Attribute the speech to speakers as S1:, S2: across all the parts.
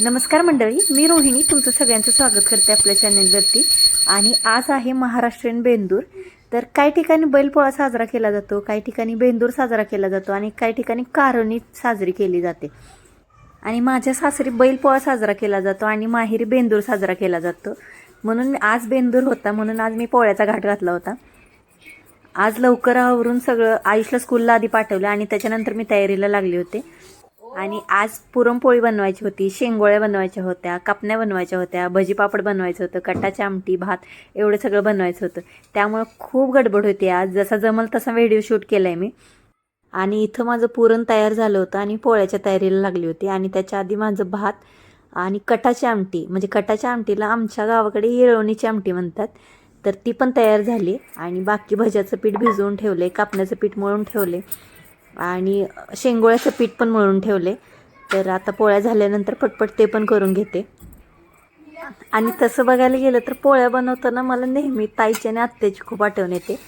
S1: नमस्कार मंडळी मी रोहिणी तुमचं सगळ्यांचं स्वागत करते आपल्या चॅनलवरती. आणि आज आहे महाराष्ट्रीयन बेंदूर. तर काही ठिकाणी बैलपोळा साजरा केला जातो काही ठिकाणी बेंदूर साजरा केला जातो आणि काही ठिकाणी कारणी साजरी केली जाते. आणि माझ्या सासरी बैलपोळा साजरा केला जातो आणि माहेरी बेंदूर साजरा केला जातो. म्हणून आज बेंदूर होता म्हणून आज मी पोळ्याचा घाट घातला होता. आज लवकर आवरून सगळं आयुषला स्कूलला आधी पाठवलं आणि त्याच्यानंतर मी तयारीला लागले होते. आणि आज पुरणपोळी बनवायची होती शेंगोळ्या बनवायच्या होत्या कापण्या बनवायच्या होत्या भजीपापड बनवायचं होतं कटाची आमटी भात एवढं सगळं बनवायचं होतं. त्यामुळं खूप गडबड होती आज. जसा जमल तसा व्हिडिओ शूट केला आहे मी. आणि इथं माझं पुरण तयार झालं होतं आणि पोळ्याच्या तयारीला लागली होती. आणि त्याच्या आधी माझं भात आणि कटाची आमटी म्हणजे कटाच्या आमटीला आमच्या गावाकडे येळवणीची आमटी म्हणतात. तर ती पण तयार झाली. आणि बाकी भज्याचं पीठ भिजवून ठेवले कापण्याचं पीठ मळून ठेवले आणि शेंगोळ्याचं पीठ पण मळून ठेवले. तर आता पोळ्या झाल्यानंतर पटपट ते पण करून घेते. आणि तसं बघायला गेलं तर पोळ्या बनवताना मला नेहमी ताईची आणि आत्याची खूप आठवण येते.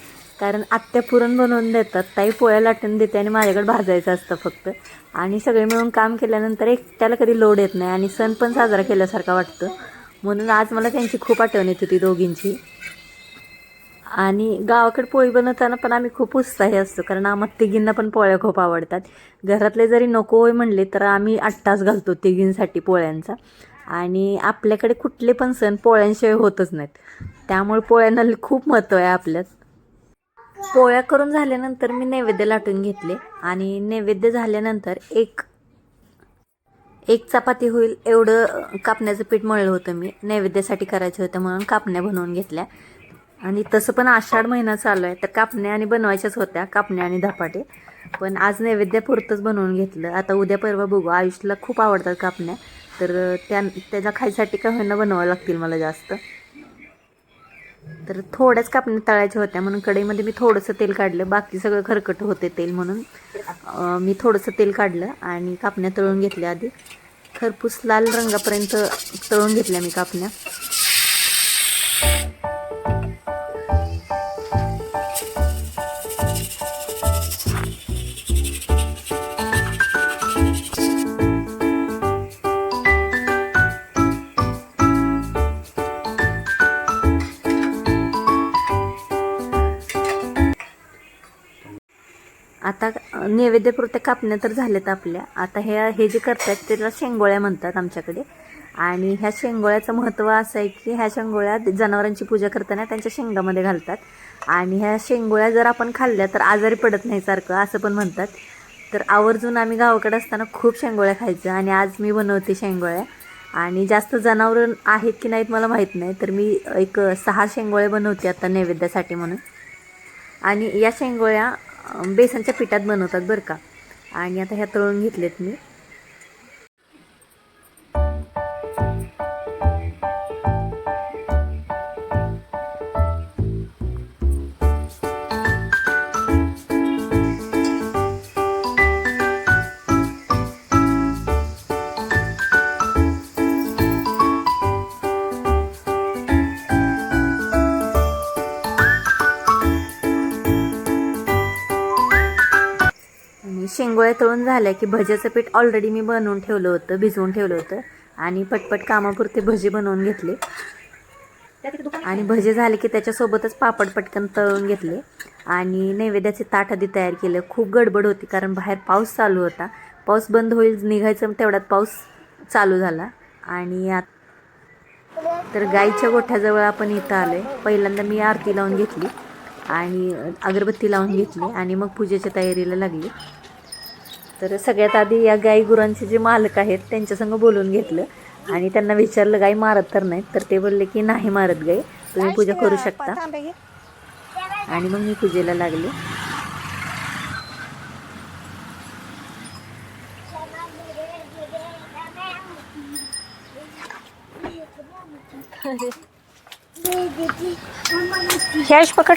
S1: कारण आत्या पुरण बनवून देतात ताई पोळ्या लाटून देते आणि माझ्याकडे भाजायचं असतं फक्त. आणि सगळे मिळून काम केल्यानंतर एकट्याला कधी लोड येत नाही आणि सण पण साजरा केल्यासारखा वाटतं. म्हणून आज मला त्यांची खूप आठवण येत होती दोघींची. आणि गावाकडे पोळी बनवताना पण आम्ही खूप उत्साही असतो कारण आम्हाला तिघींना पण पोळ्या खूप आवडतात. घरातले जरी नको होय म्हणले तर आम्ही आट्टाच घालतो तिघींसाठी पोळ्यांचा. आणि आपल्याकडे कुठले पण सण पोळ्यांशिवाय होतच नाहीत. त्यामुळे पोळ्यांना खूप महत्त्व आहे आपल्यात. पोळ्या करून झाल्यानंतर मी नैवेद्य लाटून घेतले. आणि नैवेद्य झाल्यानंतर एक एक चपाती होईल एवढं कापण्याचं पीठ मळलं होतं मी. नैवेद्यासाठी करायचं होतं म्हणून कापण्या बनवून घेतल्या. आणि तसं पण आषाढ महिना चालू आहे. तर कापण्या आणि बनवायच्याच होत्या कापण्या आणि धपाटे. पण आज नैवेद्यापुरतंच बनवून घेतलं. आता उद्या परवा बघू. आयुषला खूप आवडतात कापण्या. तर त्या त्याच्या खायसाठी का होईना बनवावं लागतील मला जास्त. तर थोड्याच कापण्या तळायच्या होत्या. म्हणून कढईमध्ये मी थोडंसं तेल काढलं. बाकी सगळं खरकट होते तेल म्हणून. मी थोडंसं तेल काढलं आणि कापण्या तळून घेतल्या आधी. खरपूस लाल रंगापर्यंत तळून घेतल्या मी कापण्या. नैवेद्यपुरत्या कापण्या तर झाल्यात आपल्या. आता ह्या हे जे करतात त्याला शेंगोळ्या म्हणतात आमच्याकडे. आणि ह्या शेंगोळ्याचं महत्त्व असं आहे की ह्या शेंगोळ्या जनावरांची पूजा करताना त्यांच्या शेंगामध्ये घालतात. आणि ह्या शेंगोळ्या जर आपण खाल्ल्या तर आजारी पडत नाही सारखं असं पण म्हणतात. तर आवर्जून आम्ही गावाकडे असताना खूप शेंगोळ्या खायचं आणि आज मी बनवते शेंगोळ्या. आणि जास्त जनावरं आहेत की नाहीत मला माहीत नाही तर मी एक सहा शेंगोळ्या बनवते आता नैवेद्यासाठी म्हणून. आणि या शेंगोळ्या बेसनच्या पिठात बनवतात बरं का. आणि आता ह्या तळून घेतलेत मी. आणि शेंगोळ्या तळून झाल्या की भज्याचं पीठ ऑलरेडी मी बनवून ठेवलं होतं भिजवून ठेवलं होतं. आणि पटपट कामापुरते भजी बनवून घेतले. आणि भजे झाले की त्याच्यासोबतच पापड पटकन तळून घेतले. आणि नैवेद्याचे ताट आधी तयार केलं. खूप गडबड होती कारण बाहेर पाऊस चालू होता. पाऊस बंद होईल निघायचं तेवढ्यात पाऊस चालू झाला. आणि आत तर गाईच्या गोठ्याजवळ आपण इथं आलो आहे पहिल्यांदा मी आरती लावून घेतली. आणि अगरबत्ती लावून घेतली. आणि मग पूजेच्या तयारीला लागली. तर सगळ्यात आधी या गाई गुरांचे जे मालक आहेत त्यांच्यासंग बोलून घेतलं. आणि त्यांना विचारलं गाई मारत तर नाहीत. तर ते बोलले की नाही मारत गाई. तुम्ही पूजा करू शकता. आणि मग मी पूजेला लागले.
S2: कॅश पकड.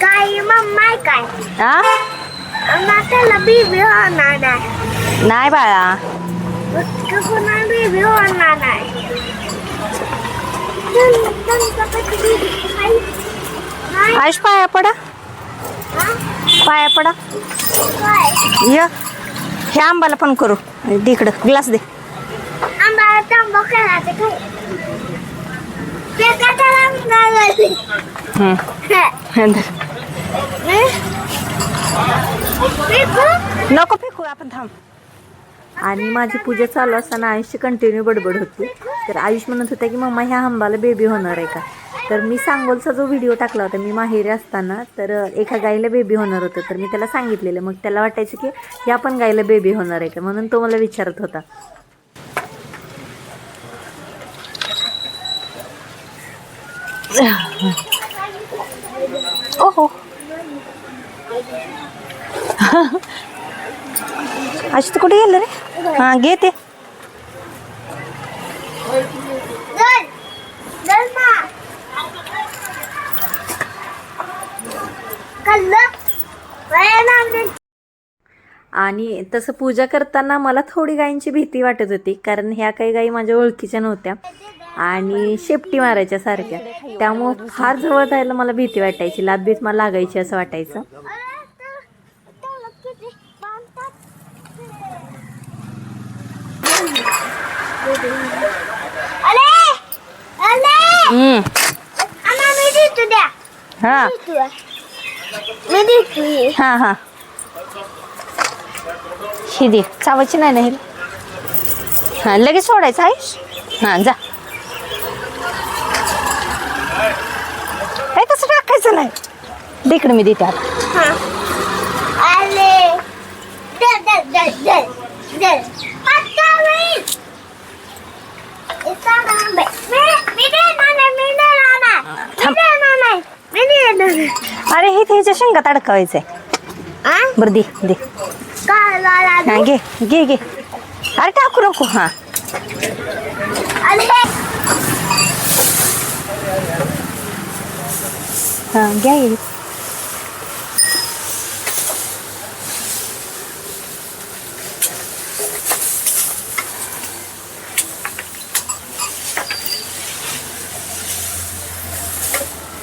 S3: काय मम्मा काय
S1: हा
S3: नात्याला बीबी होणार नाही
S1: नाही बाळा
S3: कुणा बीबी होणार नाही काय
S1: आयुष पाया पडा पाया पडा य हे आंबाला पण करू तिकडं ग्लास दे
S3: आम्हाला तांबा करायचं काय ते कशाला?
S1: नको फेकू आपण थांब. आणि माझी पूजा चालू असताना आयुषची कंटिन्यू बडबड होती. तर आयुष म्हणत होता की मम्मा ह्या आंबाला बेबी होणार आहे का? तर मी सांगोलचा जो व्हिडिओ टाकला होता मी माहेरी असताना तर एका गाईला बेबी होणार होतं. तर मी त्याला सांगितलेलं. मग त्याला वाटायचं की ह्या पण गाईला बेबी होणार आहे का? म्हणून तो मला विचारत होता. ओहो. आयुष तू कुठे गेलं रे हां घे ते. आणि तसं पूजा करताना मला थोडी गायींची भीती वाटत होती कारण ह्या काही गायी माझ्या ओळखीच्या नव्हत्या आणि शेपटी मारायच्या सारख्या. त्यामुळं फार जवळ जायला मला भीती वाटायची लाद बीत मला लागायची असं वाटायचं
S3: अरे, तर- त्याला किती बांधतात. अरे अरे आम्हा मी देतो द्या
S1: हां.
S3: हे.
S1: हां. हां दे. चावायची नाही ना हे. हां लगेच सोडायचं आयुष हां जा. हे कसं टाकायचं नाही? दे इकडे मी देते आता
S3: हा. आले दर दर दर दर दर पत्ता नाही इथं ना बे. मी- मी देणार नाही, मी देणार नाही. मी
S1: थांब.
S3: देणार नाही, मी देणार नाही.
S1: अरे हे त्याच्या शेंगात अडकवायचंय
S3: आ?
S1: बरं दे दे हां घे घे घे अरे टाकू नको हां
S3: आले
S1: हां घ्या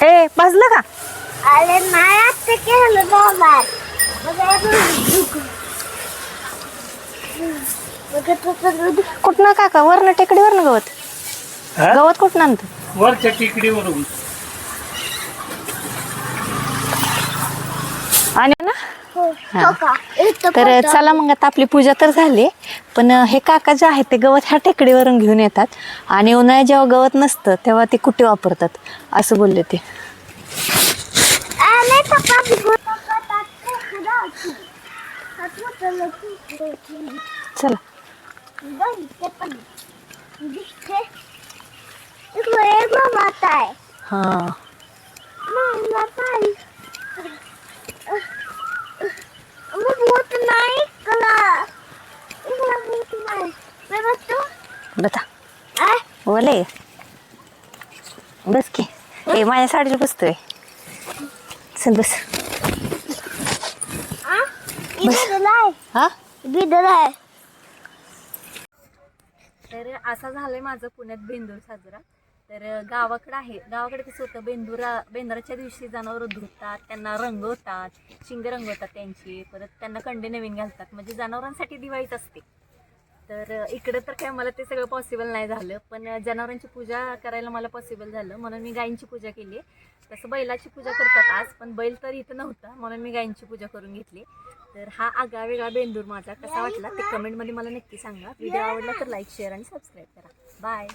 S1: ए भाजलं का
S3: नाही केलं बाबा
S1: कुठनं काका? वरनं टेकडीवरनं गवत.
S2: हा?
S1: गवत कुठनं आणतं?
S2: वरच्या टेकडीवरून.
S1: आणि ना?
S3: हो.
S1: तर. चला मग आता आपली पूजा तर झाली. पण हे काका जे आहेत ते गवत ह्या टेकडीवरून घेऊन येतात. आणि उन्हाळ्यात जेव्हा गवत नसतं तेव्हा ते कुठे वापरतात? असं बोलले ते
S3: आले पप्पा बिगुर पप्पा टाकते खुदा होती. हात उचललं की होती.
S1: चला
S3: बघ, ते पण दिसते. इकडे एक मामात आहे.
S1: हां
S3: मामा पाणी. मग भूत नाही इकडं. इकडं भूत नाही. चला बसतो.
S1: बता
S3: आ?
S1: बस की ए माझ्या साडीला बसतोय चल बस
S3: आ?
S1: हा. तर असा झालंय माझं पुण्यात बेंदूर साजरा. तर गावाकडं आहे. गावाकडे कसं होतं बेंदुरा बेंदराच्या दिवशी जनावरं धुतात त्यांना रंगवतात शिंग रंगवतात त्यांची. परत त्यांना कंडे नवीन घालतात. म्हणजे जनावरांसाठी दिवाळीच असते. तर इकडं तर काय मला ते सगळं पॉसिबल नाही झालं. पण जनावरांची पूजा करायला मला पॉसिबल झालं. म्हणून मी गायींची पूजा केली. तसं बैलाची पूजा करतात आज पण बैल तर इथं नव्हता. म्हणून मी गायींची पूजा करून घेतली. तर हा आगळा वेगळा बेंदूर माझा कसा वाटला ते कमेंटमध्ये मला नक्की सांगा. व्हिडिओ आवडला तर लाईक शेअर आणि सबस्क्राईब करा. बाय